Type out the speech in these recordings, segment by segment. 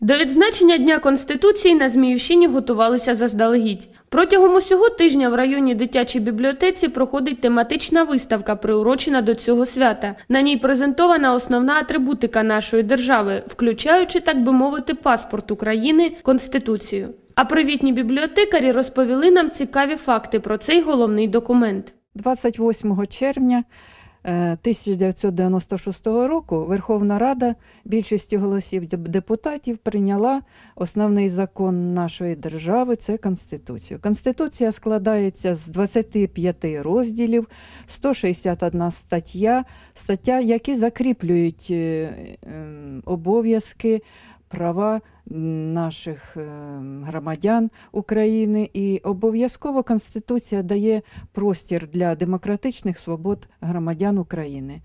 До відзначення Дня Конституції на Зміївщині готувалися заздалегідь. Протягом усього тижня в районі дитячій бібліотеці проходить тематична виставка, приурочена до цього свята. На ній презентована основна атрибутика нашої держави, включаючи, так би мовити, паспорт України Конституцію. А привітні бібліотекарі розповіли нам цікаві факти про цей головний документ. 28 червня 1996 року Верховна Рада більшістю голосів депутатів прийняла основний закон нашої держави це Конституцію. Конституція складається з 25 розділів, 161 стаття, стаття, які закріплюють е, ем, обов'язки, права наших е, громадян України, і обов'язково Конституція дає простір для демократичних свобод громадян України.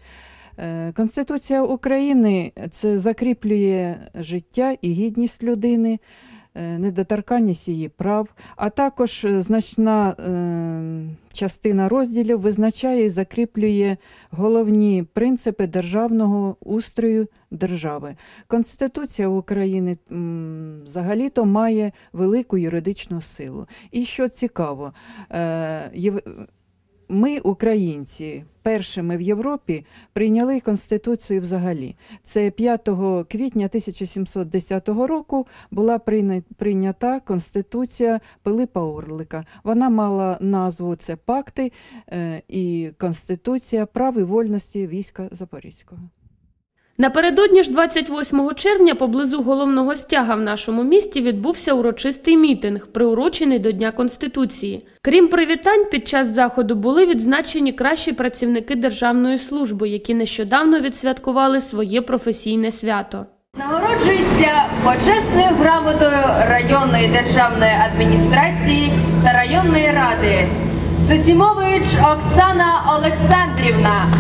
Е, Конституція України це закріплює життя і гідність людини, недоторканність її прав, а також е, значна е, частина розділів визначає і закріплює головні принципи державного устрою держави. Конституція України взагалі-то має велику юридичну силу. І що цікаво, е, ми, українці, першими в Європі прийняли Конституцію взагалі. Це 5 квітня 1710 року була прийня- прийнята Конституція Пилипа Орлика. Вона мала назву це Пакти е, і Конституція прав і вольності війська Запорізького. Напередодні ж 28 червня поблизу головного стяга в нашому місті відбувся урочистий мітинг, приурочений до Дня Конституції. Крім привітань, під час заходу були відзначені кращі працівники державної служби, які нещодавно відсвяткували своє професійне свято. Нагороджується почесною грамотою районної державної адміністрації та районної ради Сосімович Оксана Олександрівна,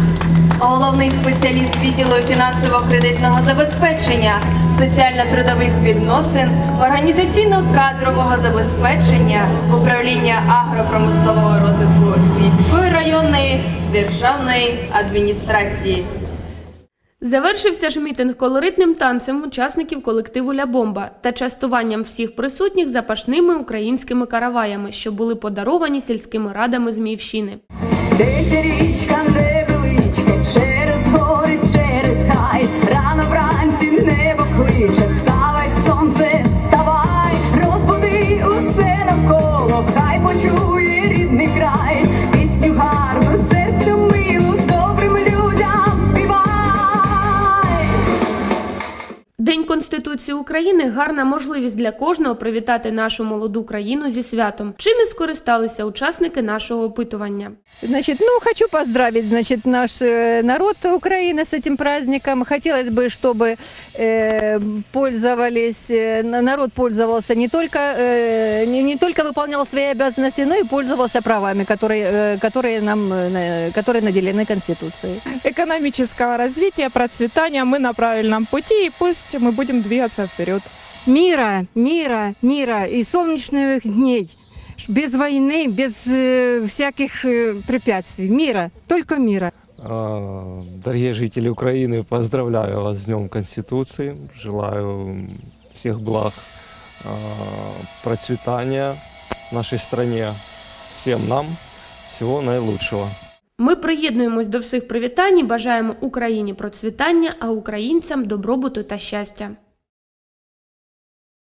головний спеціаліст відділу фінансово-кредитного забезпечення, соціально-трудових відносин, організаційно-кадрового забезпечення, управління агропромислового розвитку Зміївської районної державної адміністрації. Завершився ж мітинг колоритним танцем учасників колективу Ля Бомба та частуванням всіх присутніх запашними українськими караваями, що були подаровані сільськими радами Зміївщини. Де ця річка Конституції України гарна можливість для кожного привітати нашу молоду країну зі святом, чим і скористалися учасники нашого опитування. Значит, ну, хочу поздравить, значит, наш э, народ Украины с этим праздником. Хотелось бы, чтобы э, пользовались, э, на- народ пользовался не только, э, не, не только выполнял свои обязанности, но и пользовался правами, которые, э, которые нам, э, на- которые наделены Конституцией. экономического развития, процветания. Мы на правильном пути, и пусть мы будем двигаться вперед. мира, мира, мира и солнечных дней. Ш- Без войны, без э, всяких э, препятствий. Мира, только мира. А, Дорогие жители Украины, поздравляю вас с Днем Конституции. Желаю всех благ, а, процветания в нашей стране. Всем нам всего наилучшего. Ми приєднуємось до всіх привітань і бажаємо Україні процвітання, а українцям добробуту та щастя.